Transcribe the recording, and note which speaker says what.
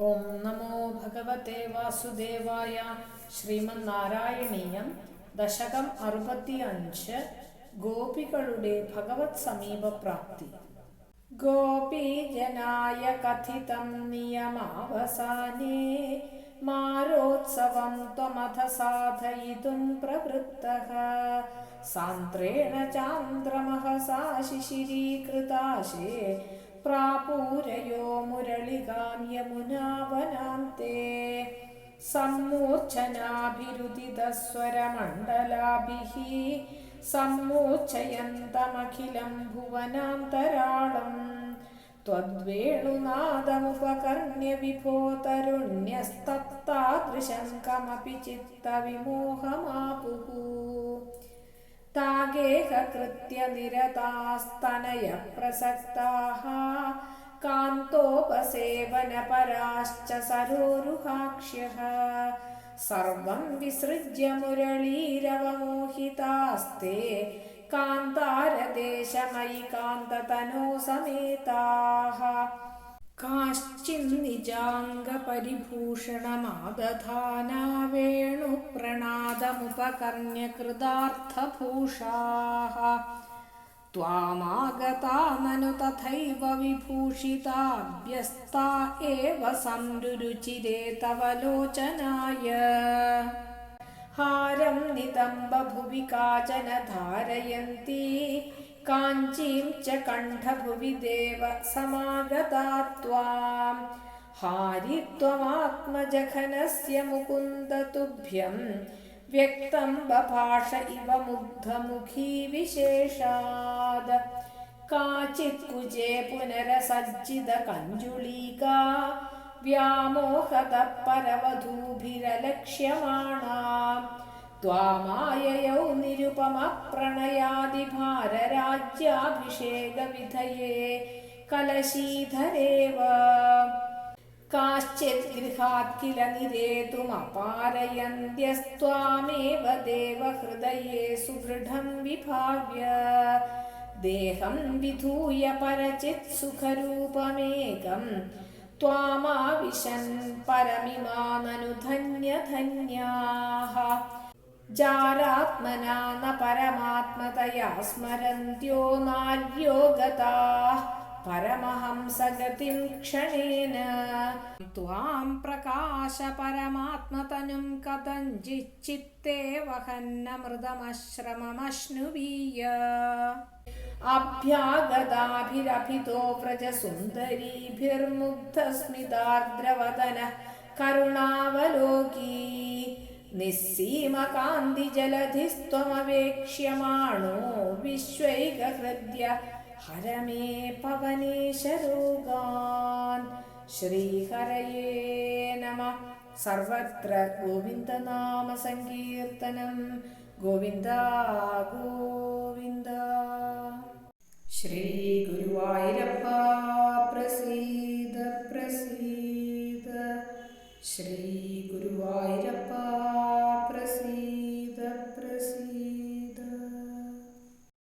Speaker 1: ഓം നമോ ഭഗവത്തെ വാസുദേവായ ശ്രീമന്നാരായണീയം ദശകം അറുപത്തിയഞ്ച് ഗോപികളുടെ ഭഗവത് സമീപപ്രാപ്തി ഗോപീജനായ കഥിതം നിയമാവസാനേ മാരോത്സവം ത്വമഥ സാധയിതും പ്രവൃത്തഃ. സാന്ദ്രേണ ചാന്ദ്രമഹസാ ശിശിരീകൃതാശേ പ്രാപൂരയോ മുരളികാം യമുനാവനാന്തെ സമ്മൂർച്ഛനാഭിരുദിതസ്വരമണ്ഡലാഭിः സമ്മൂർച്ഛയന്തമഖിലം ഭുവനാന്തരാളം त्वद्वेणुनादमुपकर्ण्य विभो तरुण्यस्तत्तादृशं कमपि चित्तविमोहमापुः താഗേഹ കൃത്യനിരതാസ്തനയ പ്രസക്താഹ കാന്തോപസേവനപരാശ്ച സരോരുഹാക്ഷ്യഃ സർവം വിസൃജ്യ മുരളീരവമോഹിതാസ്തേ കാന്താരദേശമയി കാന്തതനോ സമേതാഹ. काश्चिन्निजाङ्गपरिभूषणमादधाना वेणुप्रणादमुपकर्ण्यकृदार्थभूषाः त्वामागता ननु तथैव विभूषिताभ्यस्ता एव संरुचिरे तव लोचनाय हारं नितम्बभुवि काचन धारयन्ती काञ्चीं च कण्ठभुवि देव समागता त्वाम् हारि त्वमात्मजघनस्य मुकुन्द तुभ्यं व्यक्तं बभाष इव मुग्धमुखी विशेषाद् काचित् कुजे पुनरसज्जितकञ्जुलीका व्यामोहतः परवधूभिरलक्ष्यमाणा त्वामाययौ निरुपमप्रणयादिभारराज्याभिषेकविधये कलशीधरेव काश्चित् गृहात् किल निरेतुमपारयन्त्यस्त्वामेव देवहृदये सुदृढं विभाव्य देहं विधूय परचित् सुखरूपमेकम् त्वामाविशन् परमिमाननु धन्यधन्याः जारात्मना न परमात्मतया स्मरन्त्यो नार्यो गताः परमहंसगतिं क्षणेन त्वां प्रकाश परमात्मतनुं कथञ्चिच्चित्ते वहन्नमृतमश्रममश्नुवीय अभ्यागताभिरभितो व्रजसुन्दरीभिर्मुग्धस्मितार्द्रवदनः करुणावलोकी निःसीमकान्तिजलधिस्त्वमवेक्ष्यमाणो विश्वैकहृद्य हर मे पवनेशरोगान् श्रीहरये नमः सर्वत्र गोविन्दनामसङ्कीर्तनं गोविन्द गोविन्द श्रीगुरुवायूरप्पा प्रसीद प्रसीद श्री गुरुवायरप्पा